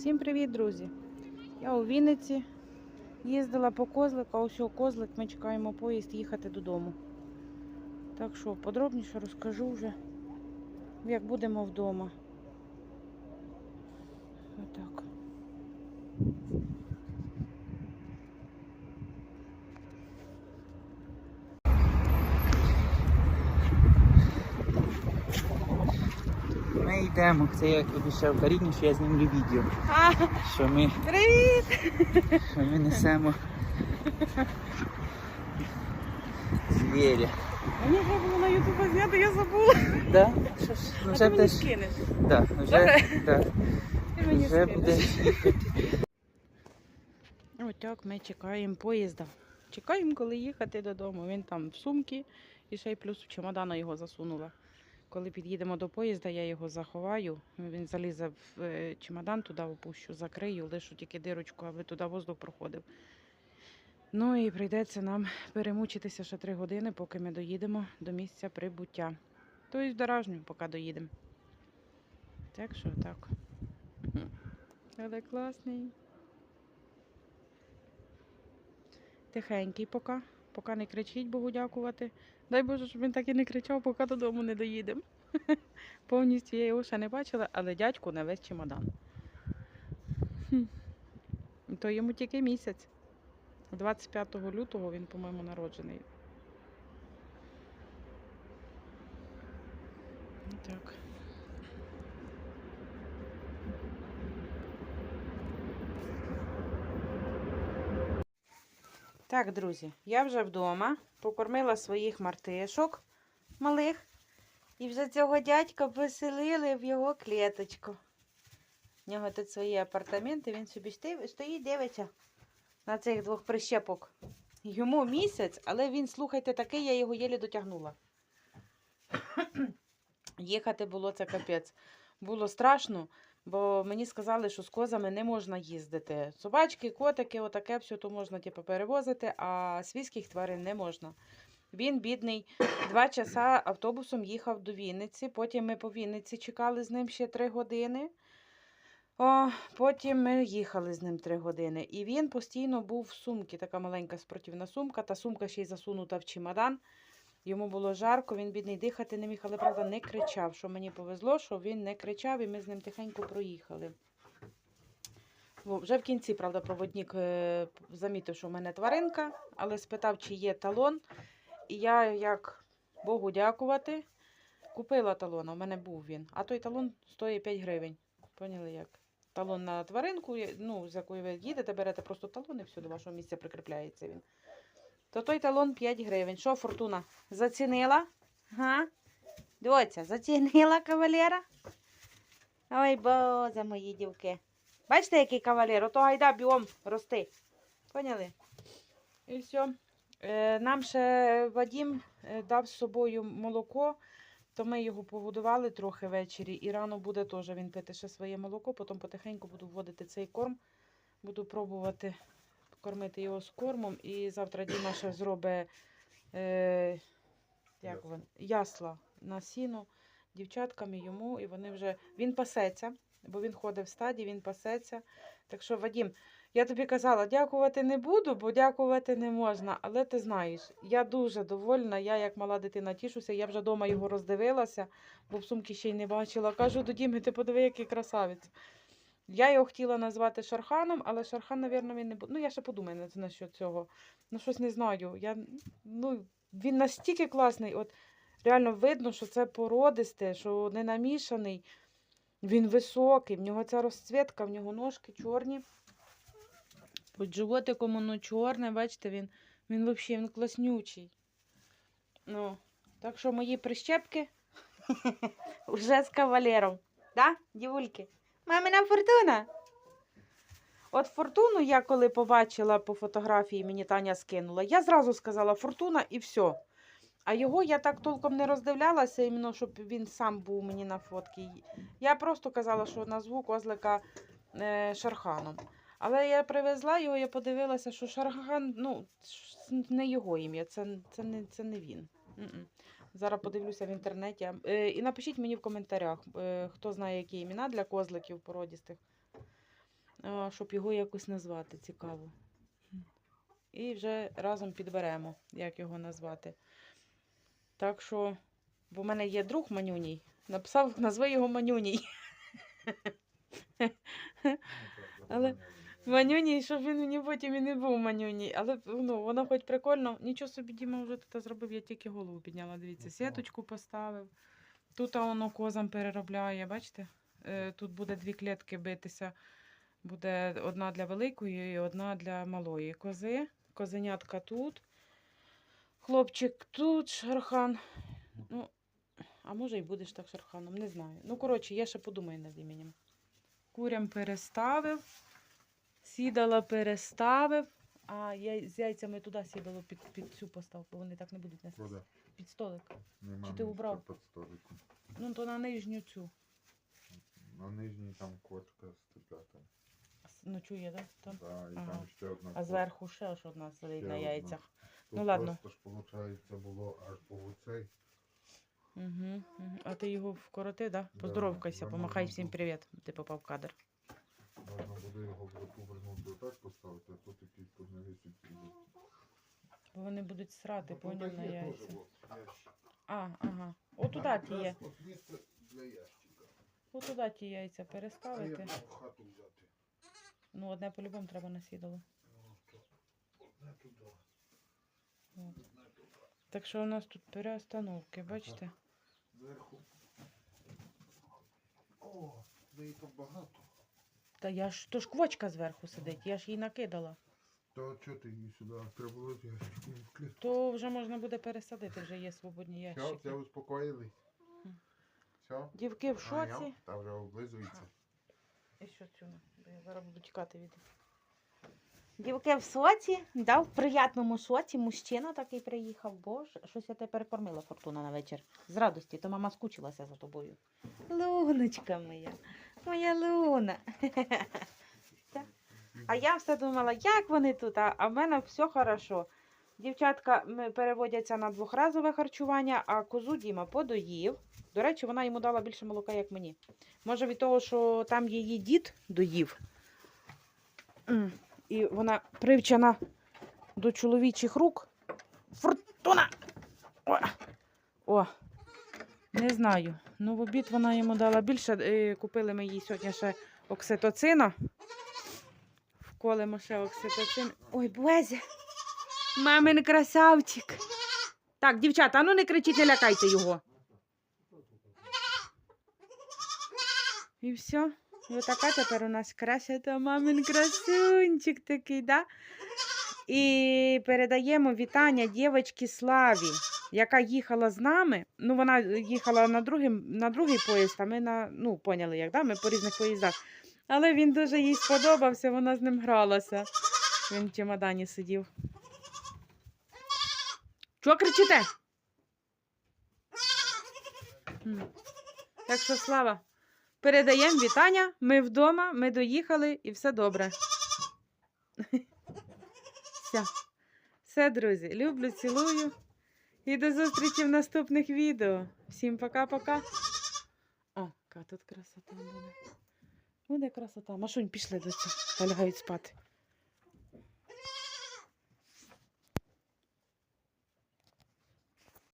Всім привіт, друзі! Я у Вінниці їздила по козлик, а ось козлик ми чекаємо поїзд їхати додому. Так що подробніше розкажу вже, як будемо вдома. Отак. Ми. Це як обіцяв Каріні, що я знімлю відео. А, Що ми, привіт! що ми несемо звіря. Мені треба було на ютуб зняти, я забула. Да? Що ж, ну А вже ти мені скинеш. Да, вже, Добре. да, Ти мені вже скинеш. буде. Отак ми чекаємо поїзда. Чекаємо, коли їхати додому. Він там в сумці і ще й плюс в чемодана його засунула. Коли під'їдемо до поїзда, я його заховаю. Він залізе в е, чемодан, туди опущу, закрию, лишу тільки дирочку, аби туди воздух проходив. Ну і прийдеться нам перемучитися ще три години, поки ми доїдемо до місця прибуття. Тобто в Доражню, поки доїдемо. Так що так. Але класний. Тихенький поки. Поки не кричить, Богу дякувати. Дай Боже, щоб він так і не кричав, поки додому не доїдемо. Повністю я його ще не бачила, але дядьку на весь чемодан. Хм. То йому тільки місяць. 25 лютого він, по-моєму, народжений. Так. Так, друзі, я вже вдома покормила своїх мартишок малих. І вже цього дядька поселили в його клеточку. У нього тут свої апартаменти, він собі стоїть, дивиться на цих двох прищепок. Йому місяць, але він, слухайте, такий, я його єлі дотягнула. Їхати було це капець. Було страшно, бо мені сказали, що з козами не можна їздити. Собачки, котики, отаке все то можна типу, перевозити, а свійських тварин не можна. Він, бідний, два часа автобусом їхав до Вінниці. Потім ми по Вінниці чекали з ним ще три години. О, потім ми їхали з ним три години. І він постійно був в сумці, така маленька спортивна сумка, та сумка ще й засунута в чемодан. Йому було жарко, він бідний дихати не міг, але правда не кричав. Що мені повезло, що він не кричав, і ми з ним тихенько проїхали. Во, Вже в кінці, правда, проводник е, замітив, що в мене тваринка, але спитав, чи є талон. І я, як Богу дякувати, купила талон, а в мене був він. А той талон стоїть 5 гривень. Поняли як? Талон на тваринку, ну, з якою ви їдете, берете просто талон і все, до вашого місця прикріпляється він. То той талон 5 гривень. Що, Фортуна, зацінила? Га? Доця, зацінила кавалера? Ой, боже, мої дівки. Бачите, який кавалер? Ото гайда бігом рости. Поняли? І все. Нам ще Вадім е, дав з собою молоко, то ми його погодували трохи ввечері, і рано буде теж він пити ще своє молоко, потім потихеньку буду вводити цей корм. Буду пробувати кормити його з кормом. І завтра Діма ще зробить е, як він, ясла на сіно дівчаткам йому, і вони вже. Він пасеться, бо він ходить в стаді, він пасеться. Так що, Вадім, я тобі казала, дякувати не буду, бо дякувати не можна. Але ти знаєш, я дуже довольна. Я, як мала дитина, тішуся. Я вже вдома його роздивилася, бо в сумки ще й не бачила. Кажу до Діми, ти подиви, який красавець. Я його хотіла назвати Шарханом, але Шархан, мабуть, він не буде. Ну, я ще подумаю на, що цього. Ну, щось не знаю. Я, ну, він настільки класний. От реально видно, що це породисте, що не намішаний. Він високий, в нього ця розцвітка, в нього ножки чорні. Під животиком воно чорне, бачите, він, він взагалі він класнючий. Ну, так що мої прищепки вже з кавалером. Да, дівульки? Мамина фортуна. От фортуну я коли побачила по фотографії, мені Таня скинула, я зразу сказала фортуна і все. А його я так толком не роздивлялася, іменно, щоб він сам був мені на фотці. Я просто казала, що назву козлика е, Шарханом. Але я привезла його, я подивилася, що Шархан, ну, не його ім'я, це, це, не, це не він. М-м. Зараз подивлюся в інтернеті. Е, і напишіть мені в коментарях, е, хто знає, які імена для козликів породістих. щоб його якось назвати цікаво. І вже разом підберемо, як його назвати. Так що, бо в мене є друг Манюній. Написав, назви його Манюній. Але Манюній, щоб він мені потім і не був Манюній. Але ну, воно хоч прикольно. Нічого собі Діма вже тут зробив, я тільки голову підняла. Дивіться, сіточку поставив. Тут воно козам переробляє, бачите? Е, Тут буде дві клітки битися. Буде одна для великої і одна для малої кози. Козенятка тут. Хлопчик тут, шархан. Ну, а може і будеш так шарханом, не знаю. Ну, коротше, я ще подумаю над іменем. Курям переставив, сідала переставив, а я з яйцями туди сідало під, під цю поставку, бо вони так не будуть нести. Куди? Під столик. Нема Чи ти убрав? під столиком. Ну, то на нижню цю. На нижній там кочка з цыплятами. С- Ночує, так? Там. Да, і Ага. там ще одна А кочка. зверху ще ж одна сидить Ще на одна. яйцях. Тут Ну, ладно. Просто ж, виходить, було аж по цей. Угу, угу. А ти його вкороти, да? Да, Поздоровкайся, да, помахай можна всім було. привіт. Ти попав в кадр. Можна буде його в отак поставити, а тут якийсь тут навісить. Бо вони будуть срати, Ну, поняв на яйця. А, ага. Отуда ті є. От місце для ящика. Отуда ті яйця А я переставити. хату взяти. Ну, одне по-любому треба на сідало. Ну, то Одне туди. От. Одне туди. Так що у нас тут перестановки, бачите? Зверху. О, неї там багато. Та я ж то ж квочка зверху сидить, я ж її накидала. То чого ти її сюди? Треба було ящиком в. То вже можна буде пересадити, вже є свободні Все, все ящики. успокоїлись? Все? Дівки в шоці. Та вже облизується. І що цю? Бо я зараз буду тікати від. Дівки в соці, да, в приятному соці. Мужчина такий приїхав. Боже, щось я тебе перекормила фортуна на вечір. З радості, то мама скучилася за тобою. Луночка моя, моя луна. А я все думала, як вони тут, а в мене все хорошо. Дівчатка переводяться на двохразове харчування, а козу Діма подоїв. До речі, вона йому дала більше молока, як мені. Може, від того, що там її дід доїв. І вона привчена до чоловічих рук. Фортуна! О! Не знаю. Ну, в обід вона йому дала більше. Е, Купили ми їй сьогодні ще окситоцина. Вколимо ще окситоцин. Ой, Боже! Мамин красавчик. Так, дівчата, ну не кричіть, не лякайте його. І все. І отака тепер у нас красота, мамин красунчик такий, да? І передаємо вітання дівчинці Славі, яка їхала з нами. Ну, вона їхала на, другим, на другий поїзд, а ми на, ну, поняли, як, да? ми по різних поїздах. Але він дуже їй сподобався, вона з ним гралася. Він в чемодані сидів. Чого кричите? Так що, Слава, передаємо вітання. Ми вдома, ми доїхали і все добре. Все. Все, друзі. Люблю, цілую. І до зустрічі в наступних відео. Всім пока-пока. О, яка тут красота буде. Красота. Машунь, пішли до цього. Лягають спати.